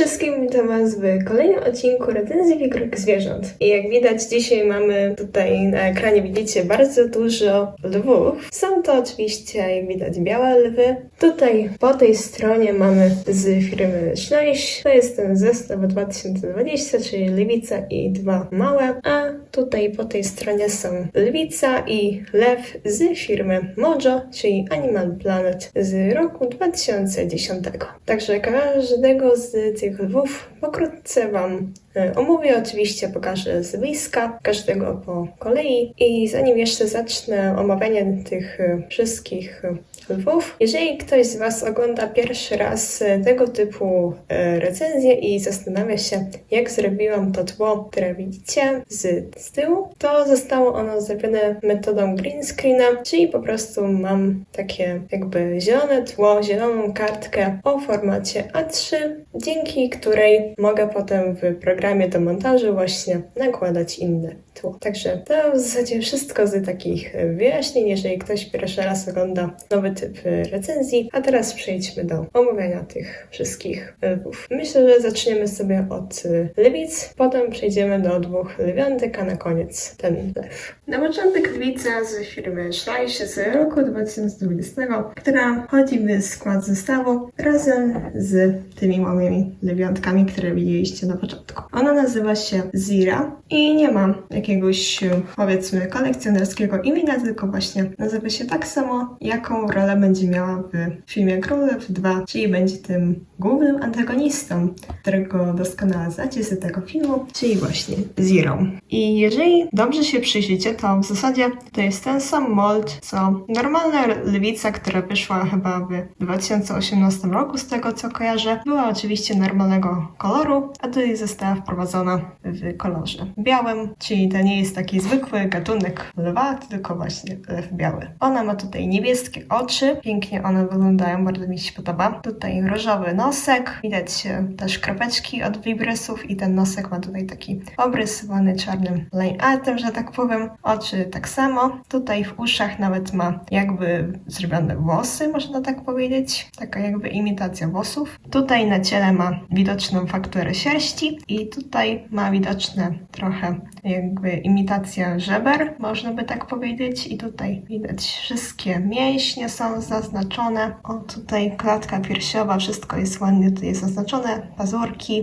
wszystkim, witam Was w kolejnym odcinku recenzji figurek zwierząt. I jak widać, dzisiaj mamy tutaj na ekranie, widzicie, bardzo dużo lwów. Są to oczywiście, jak widać, białe lwy. Tutaj po tej stronie mamy z firmy Schleich. To jest ten zestaw 2020, czyli lwica i dwa małe. A tutaj po tej stronie są lwica i lew z firmy Mojo, czyli Animal Planet z roku 2010. Także każdego z tych lwów pokrótce Wam omówię. Oczywiście pokażę z bliska, każdego po kolei. I zanim jeszcze zacznę omawianie tych e, wszystkich e, lwów, jeżeli ktoś z Was ogląda pierwszy raz e, tego typu e, recenzję i zastanawia się, jak zrobiłam to tło, które widzicie z, z tyłu, to zostało ono zrobione metodą green screena, czyli po prostu mam takie jakby zielone tło, zieloną kartkę o formacie A3, dzięki której mogę potem w programie do montażu właśnie nakładać inne tło. Także to w zasadzie wszystko z takich e, wyjaśnień, jeżeli ktoś pierwszy raz ogląda nowy typ e, recenzji. A teraz przejdźmy do omówienia tych wszystkich lwów. Myślę, że zaczniemy sobie od e, lwic, potem przejdziemy do dwóch lwiątek, a na koniec ten lew. Na początek lwica z firmy Schleich z roku 2020, która wchodzi w skład zestawu razem z tymi małymi lwiątkami, które widzieliście na początku. Ona nazywa się Zira i nie ma jakiegoś e, powiedzmy kolekcjonerskiego imienia, tylko właśnie nazywa się tak samo, jaką rolę będzie miała w filmie Królew 2, czyli będzie tym głównym antagonistą, którego doskonale znacie z tego filmu, czyli właśnie Zero. I jeżeli dobrze się przyjrzycie, to w zasadzie to jest ten sam mold, co normalna lwica, która wyszła chyba w 2018 roku, z tego co kojarzę. Była oczywiście normalnego koloru, a tutaj została wprowadzona w kolorze białym, czyli to nie jest taki zwykły gatunek lwa, tylko właśnie lew biały. Ona ma tutaj niebieskie oczy, pięknie one wyglądają, bardzo mi się podoba. Tutaj różowy nosek, widać też kropeczki od wibrysów i ten nosek ma tutaj taki obrysowany czarnym line artem, że tak powiem. Oczy tak samo. Tutaj w uszach nawet ma jakby zrobione włosy, można tak powiedzieć. Taka jakby imitacja włosów. Tutaj na ciele ma widoczną fakturę sierści i tutaj ma widoczne trochę jakby imitacja żeber, można by tak powiedzieć. I tutaj widać wszystkie mięśnie są zaznaczone. O, tutaj klatka piersiowa, wszystko jest ładnie tutaj zaznaczone, pazurki.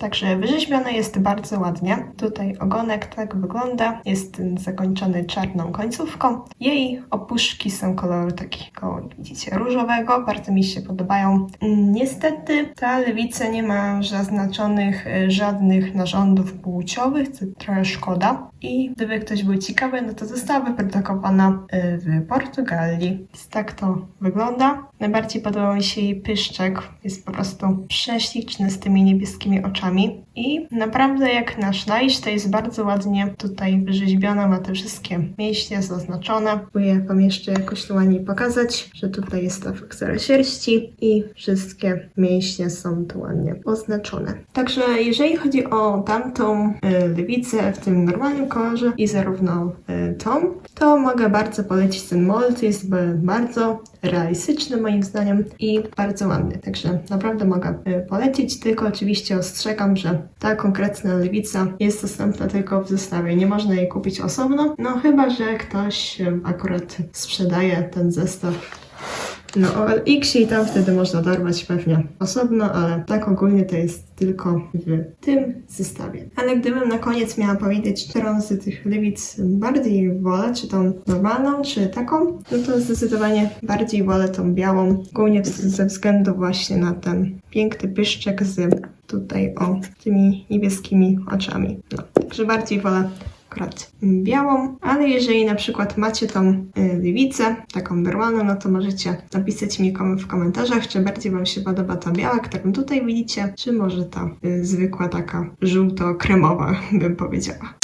Także wyrzeźbione jest bardzo ładnie. Tutaj ogonek tak wygląda. Jest zakończony czarną końcówką. Jej opuszki są koloru takiego, widzicie, różowego. Bardzo mi się podobają. Niestety ta lewica nie ma zaznaczonych e, żadnych narządów płciowych, co trochę szkoda. I gdyby ktoś był ciekawy, no to została wyprodukowana e, w Portugalii. Więc tak to wygląda. Najbardziej podobał mi się jej pyszczek. Jest po prostu prześliczny z tymi niebieskimi oczami. I naprawdę jak na Schleich to jest bardzo ładnie tutaj wyrzeźbiona, ma te wszystkie mięśnie zaznaczone. Próbuję wam jeszcze jakoś ładnie pokazać, że tutaj jest ta faktura sierści i wszystkie mięśnie są tu ładnie oznaczone. Także jeżeli chodzi o tamtą y, lewicę w tym normalnym kolorze i zarówno y, tą, to mogę bardzo polecić ten mold. Jest bardzo realistyczny moim zdaniem i bardzo ładny. Także naprawdę mogę y, polecić, tylko oczywiście ostrzegam, że ta konkretna lewica jest dostępna tylko w zestawie. Nie można jej kupić osobno, no chyba, że ktoś akurat sprzedaje ten zestaw no o LX i tam wtedy można dorwać pewnie osobno, ale tak ogólnie to jest tylko w tym zestawie. Ale gdybym na koniec miała powiedzieć, którą z tych lewic bardziej wolę, czy tą normalną, czy taką, no to zdecydowanie bardziej wolę tą białą, głównie ze względu właśnie na ten piękny pyszczek z tutaj o tymi niebieskimi oczami. No, także bardziej wolę akurat białą, ale jeżeli na przykład macie tą y, lewicę, taką normalną, no to możecie napisać mi w komentarzach, czy bardziej Wam się podoba ta biała, którą tutaj widzicie, czy może ta y, zwykła taka żółto-kremowa, bym powiedziała.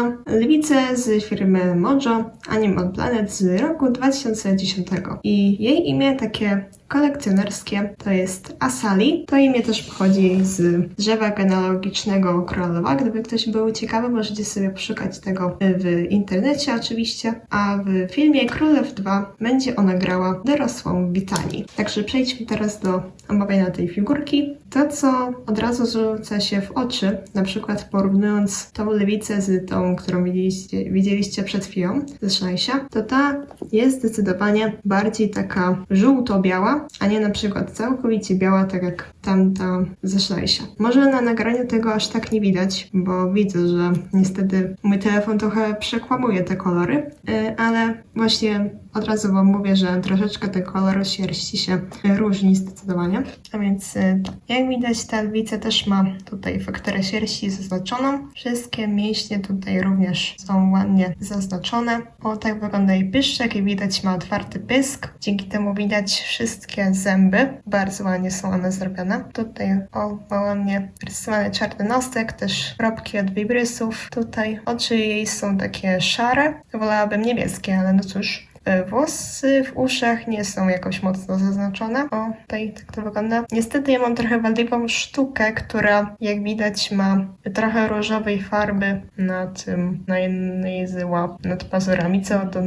Polecam lwicę z firmy Mojo Animal Planet z roku 2010. I jej imię takie kolekcjonerskie. To jest Asali. To imię też pochodzi z drzewa genealogicznego królowa. Gdyby ktoś był ciekawy, możecie sobie poszukać tego w internecie oczywiście. A w filmie Królew 2 będzie ona grała dorosłą Witali. Także przejdźmy teraz do omawiania tej figurki. To, co od razu rzuca się w oczy, na przykład porównując tą lewicę z tą, którą widzieliście, widzieliście przed chwilą, ze Szlajsia, to ta jest zdecydowanie bardziej taka żółto-biała, a nie na przykład całkowicie biała, tak jak tamta ze Szlajsia. Może na nagraniu tego aż tak nie widać, bo widzę, że niestety mój telefon trochę przekłamuje te kolory, y, ale właśnie od razu Wam mówię, że troszeczkę ten kolor sierści się różni zdecydowanie. A więc y, jak widać ta lwica też ma tutaj fakturę sierści zaznaczoną. Wszystkie mięśnie tutaj również są ładnie zaznaczone. O tak wygląda jej pyszczek i widać ma otwarty pysk. Dzięki temu widać wszystkie zęby. Bardzo ładnie są one zrobione. Tutaj o ma ładnie rysowany czarny nosek, też kropki od wibrysów. Tutaj oczy jej są takie szare. Wolałabym niebieskie, ale no cóż. E, Włosy w uszach nie są jakoś mocno zaznaczone. O, tutaj tak to wygląda. Niestety ja mam trochę wadliwą sztukę, która jak widać ma trochę różowej farby na tym, na jednej z łap, nad pazurami, co to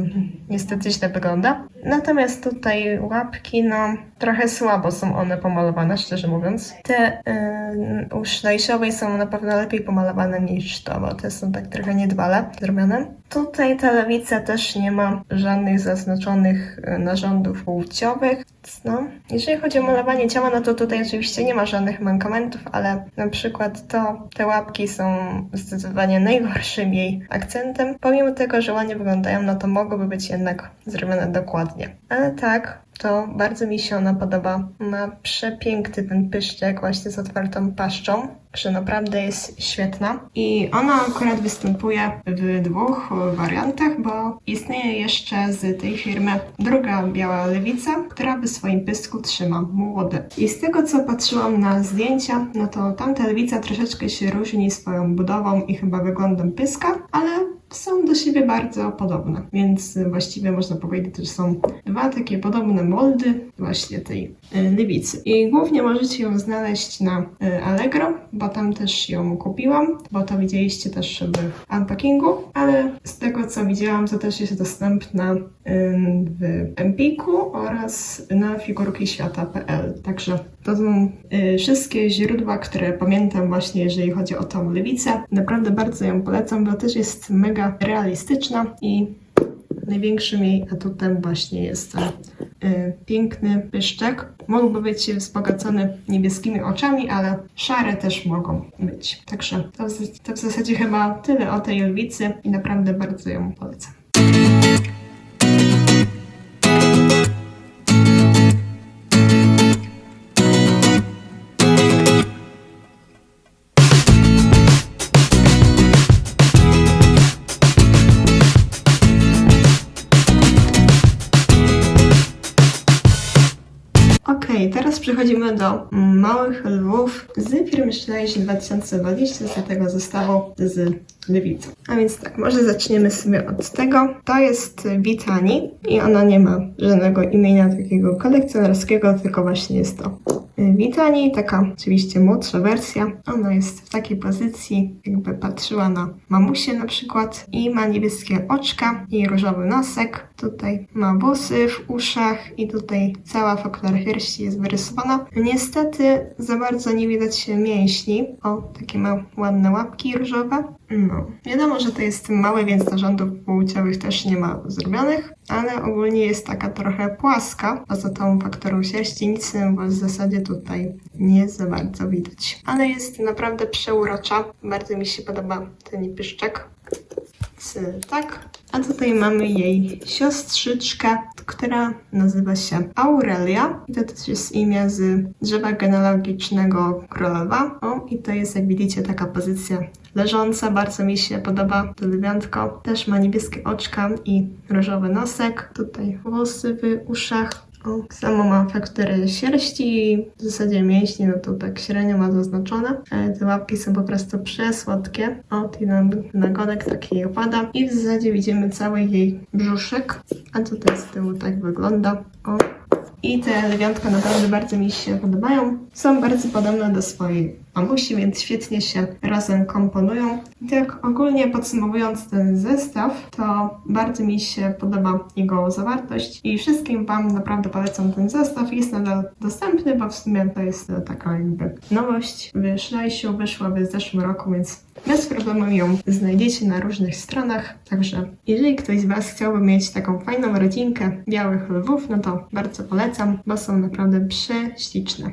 niestety źle wygląda. Natomiast tutaj łapki, no trochę słabo są one pomalowane, szczerze mówiąc. Te yy, u Szlajsiowej są na pewno lepiej pomalowane niż to, bo te są tak trochę niedbale zrobione. Tutaj ta lewica też nie ma żadnych zaznaczonych y, narządów płciowych. No, jeżeli chodzi o malowanie ciała, no to tutaj oczywiście nie ma żadnych mankamentów, ale na przykład to, te łapki są zdecydowanie najgorszym jej akcentem. Pomimo tego, że ładnie wyglądają, no to mogłyby być jednak zrobione dokładnie. Ale tak, to bardzo mi się ona podoba. Ma przepiękny ten pyszczek właśnie z otwartą paszczą, że naprawdę jest świetna. I ona akurat występuje w dwóch wariantach, bo istnieje jeszcze z tej firmy druga biała lewica, która w swoim pysku trzyma młody. I z tego co patrzyłam na zdjęcia, no to tamta lewica troszeczkę się różni swoją budową i chyba wyglądem pyska, ale są do siebie bardzo podobne, więc właściwie można powiedzieć, że są dwa takie podobne moldy właśnie tej y, lewicy. I głównie możecie ją znaleźć na y, Allegro, bo tam też ją kupiłam, bo to widzieliście też w unpackingu, ale z tego co widziałam, to też jest dostępna y, w Empiku oraz na figurkiświata.pl. Także to są y, wszystkie źródła, które pamiętam właśnie, jeżeli chodzi o tą lewicę. Naprawdę bardzo ją polecam, bo też jest mega realistyczna i największym jej atutem właśnie jest ten piękny pyszczek. Mógłby być wzbogacony niebieskimi oczami, ale szare też mogą być. Także to w, to w zasadzie chyba tyle o tej lwicy i naprawdę bardzo ją polecam. ganz przechodzimy do małych lwów z firmy Ślejś 2020 z tego zestawu z lewicą. A więc tak, może zaczniemy sobie od tego. To jest Witani i ona nie ma żadnego imienia takiego kolekcjonerskiego, tylko właśnie jest to Witani, taka oczywiście młodsza wersja. Ona jest w takiej pozycji, jakby patrzyła na mamusię na przykład i ma niebieskie oczka i różowy nosek. Tutaj ma włosy w uszach i tutaj cała faktura piersi jest wyrysowana. Niestety za bardzo nie widać mięśni. O, takie ma ładne łapki różowe. No, wiadomo, że to jest małe, więc narządów płciowych też nie ma zrobionych, ale ogólnie jest taka trochę płaska. Poza tą faktorą sierści nic w zasadzie tutaj nie za bardzo widać. Ale jest naprawdę przeurocza. Bardzo mi się podoba ten pyszczek. Więc, tak. A tutaj mamy jej siostrzyczkę, która nazywa się Aurelia. I to też jest imię z drzewa genealogicznego królowa. O, i to jest, jak widzicie, taka pozycja leżąca. Bardzo mi się podoba to lwiatko. Też ma niebieskie oczka i różowy nosek. Tutaj włosy w uszach. Samo ma fakturę sierści i w zasadzie mięśni, no to tak średnio ma zaznaczone. Ale te łapki są po prostu przesłodkie. O, ten nagonek jej opada. I w zasadzie widzimy cały jej brzuszek. A tutaj z tyłu tak wygląda. O, I te lewiantka naprawdę bardzo mi się podobają. Są bardzo podobne do swojej mamusi, więc świetnie się razem komponują. I tak ogólnie podsumowując ten zestaw, to bardzo mi się podoba jego zawartość i wszystkim Wam naprawdę polecam ten zestaw. Jest nadal dostępny, bo w sumie to jest taka jakby nowość. W Szlajsiu wyszła w zeszłym roku, więc bez problemu ją znajdziecie na różnych stronach. Także jeżeli ktoś z Was chciałby mieć taką fajną rodzinkę białych lwów, no to bardzo polecam, bo są naprawdę prześliczne.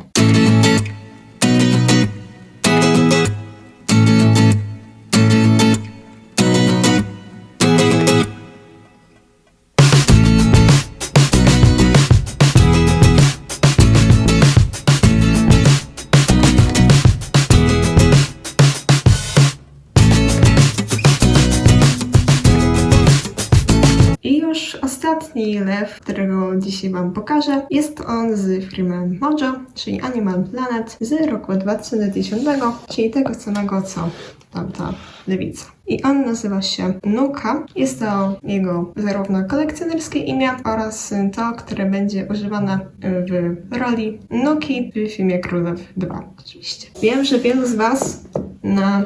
Ostatni lew, którego dzisiaj Wam pokażę, jest on z firmy Mojo, czyli Animal Planet z roku 2010, czyli tego samego co tamta lewica. I on nazywa się Nuka. Jest to jego zarówno kolekcjonerskie imię oraz to, które będzie używane w roli Nuki w filmie Królew 2 oczywiście. Wiem, że wielu z Was na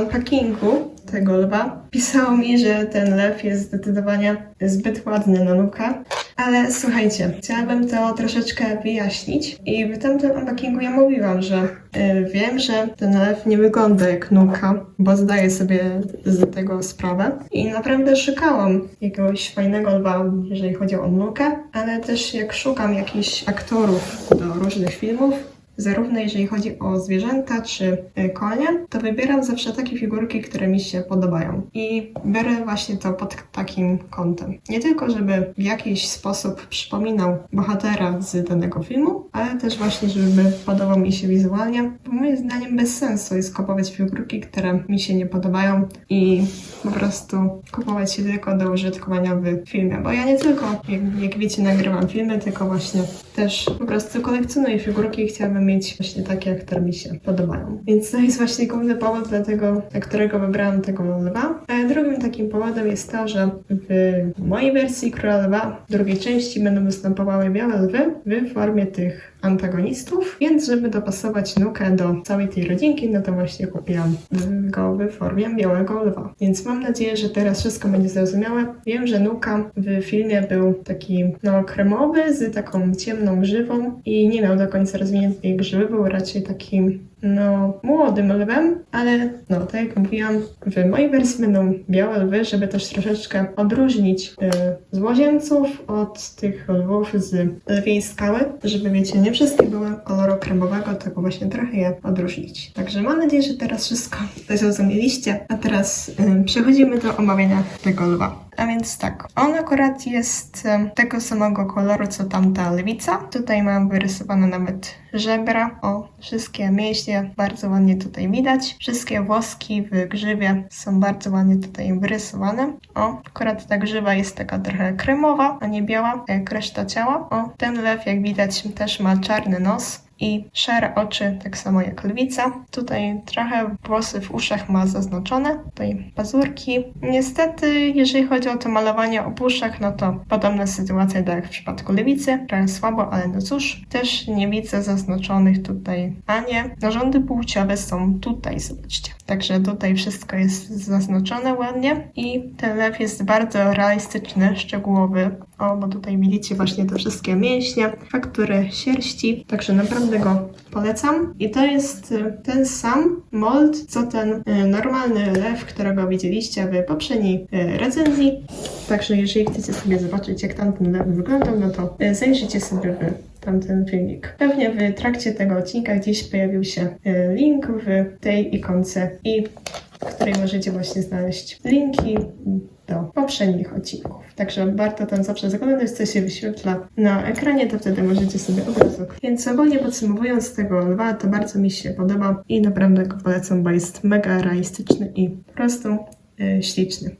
unpackingu tego lwa pisało mi, że ten lew jest zdecydowanie zbyt ładny na nukę. Ale słuchajcie, chciałabym to troszeczkę wyjaśnić. I w tamtym unpackingu ja mówiłam, że y, wiem, że ten lew nie wygląda jak nuka, bo zdaję sobie z tego sprawę. I naprawdę szukałam jakiegoś fajnego lwa, jeżeli chodzi o nukę, ale też jak szukam jakichś aktorów do różnych filmów, zarówno jeżeli chodzi o zwierzęta czy y, konie, to wybieram zawsze takie figurki, które mi się podobają. I biorę właśnie to pod takim kątem. Nie tylko, żeby w jakiś sposób przypominał bohatera z danego filmu, ale też właśnie, żeby podobał mi się wizualnie, bo moim zdaniem bez sensu jest kupować figurki, które mi się nie podobają i po prostu kupować się tylko do użytkowania w filmie. Bo ja nie tylko, jak, jak wiecie, nagrywam filmy, tylko właśnie też po prostu kolekcjonuję figurki i chciałabym mieć właśnie takie, które mi się podobają. Więc to jest właśnie główny powód, dlatego, dla którego wybrałam tego lwa. A drugim takim powodem jest to, że w mojej wersji Króla Lwa w drugiej części będą występowały białe lwy w formie tych antagonistów, więc żeby dopasować nukę do całej tej rodzinki, no to właśnie kupiłam go w formie białego lwa. Więc mam nadzieję, że teraz wszystko będzie zrozumiałe. Wiem, że nuka w filmie był taki no kremowy z taką ciemną grzywą i nie miał do końca rozwiniętej grzywy, był raczej takim no, młodym lwem, ale no, tak jak mówiłam, w mojej wersji będą białe lwy, żeby też troszeczkę odróżnić y, od tych lwów z lwiej skały, żeby wiecie, nie wszystkie były koloru kremowego, tylko właśnie trochę je odróżnić. Także mam nadzieję, że teraz wszystko zrozumieliście, a teraz y, przechodzimy do omawiania tego lwa. A więc tak, on akurat jest tego samego koloru co tamta lewica. Tutaj mam wyrysowane nawet żebra. O, wszystkie mięśnie bardzo ładnie tutaj widać. Wszystkie włoski w grzywie są bardzo ładnie tutaj wyrysowane. O, akurat ta grzywa jest taka trochę kremowa, a nie biała, jak reszta ciała. O, ten lew jak widać też ma czarny nos i szare oczy, tak samo jak lwica. Tutaj trochę włosy w uszach ma zaznaczone, tutaj pazurki. Niestety, jeżeli chodzi o to malowanie o uszach, no to podobna sytuacja jak w przypadku lewicy, trochę słabo, ale no cóż, też nie widzę zaznaczonych tutaj anie. Narządy płciowe są tutaj, zobaczcie. Także tutaj wszystko jest zaznaczone ładnie i ten lew jest bardzo realistyczny, szczegółowy. O, bo tutaj widzicie właśnie te wszystkie mięśnie, faktury sierści, także naprawdę go polecam. I to jest y, ten sam mold, co ten y, normalny lew, którego widzieliście w poprzedniej y, recenzji. Także jeżeli chcecie sobie zobaczyć, jak tamten lew wyglądał, no to zajrzyjcie sobie w tamten filmik. Pewnie w trakcie tego odcinka gdzieś pojawił się y, link w tej ikonce i w której możecie właśnie znaleźć linki do poprzednich odcinków. Także warto tam zawsze zaglądać, co się wyświetla na ekranie, to wtedy możecie sobie od razu. Więc ogólnie podsumowując tego lwa, to bardzo mi się podoba i naprawdę go polecam, bo jest mega realistyczny i po prostu y, śliczny.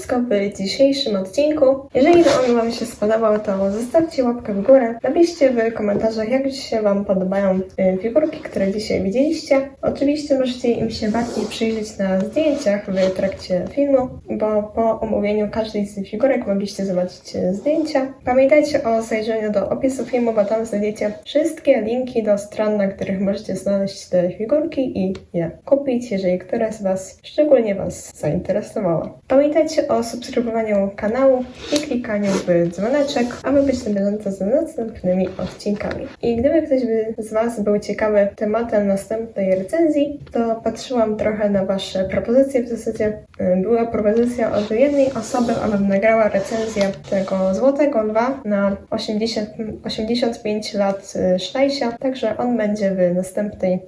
Wszystko w dzisiejszym odcinku. Jeżeli on Wam się spodobał, to zostawcie łapkę w górę. Napiszcie w komentarzach, jak się Wam podobają y, figurki, które dzisiaj widzieliście. Oczywiście możecie im się bardziej przyjrzeć na zdjęciach w trakcie filmu, bo po omówieniu każdej z figurek mogliście zobaczyć y, zdjęcia. Pamiętajcie o zajrzeniu do opisu filmu, bo tam znajdziecie wszystkie linki do stron, na których możecie znaleźć te figurki i je kupić, jeżeli któraś z Was szczególnie Was zainteresowała. Pamiętajcie o subskrybowaniu kanału i klikaniu w dzwoneczek, aby być na bieżąco z następnymi odcinkami. I gdyby ktoś by z Was był ciekawy tematem następnej recenzji, to patrzyłam trochę na Wasze propozycje. W zasadzie y, była propozycja od jednej osoby, abym nagrała recenzję tego Złotego Lwa na 80, 85 lat y, Sztajsia, także on będzie w następnej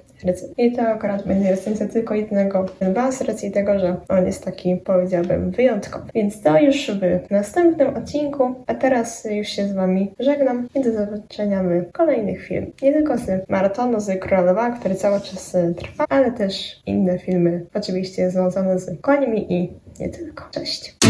I to akurat będzie recenzja tylko jednego lwa z racji tego, że on jest taki, powiedziałbym, wyjątkowy. Więc to już w następnym odcinku, a teraz już się z Wami żegnam i do zobaczenia w kolejnych filmach. Nie tylko z maratonu z Króla Lwa, który cały czas y, trwa, ale też inne filmy, oczywiście związane z końmi i nie tylko. Cześć!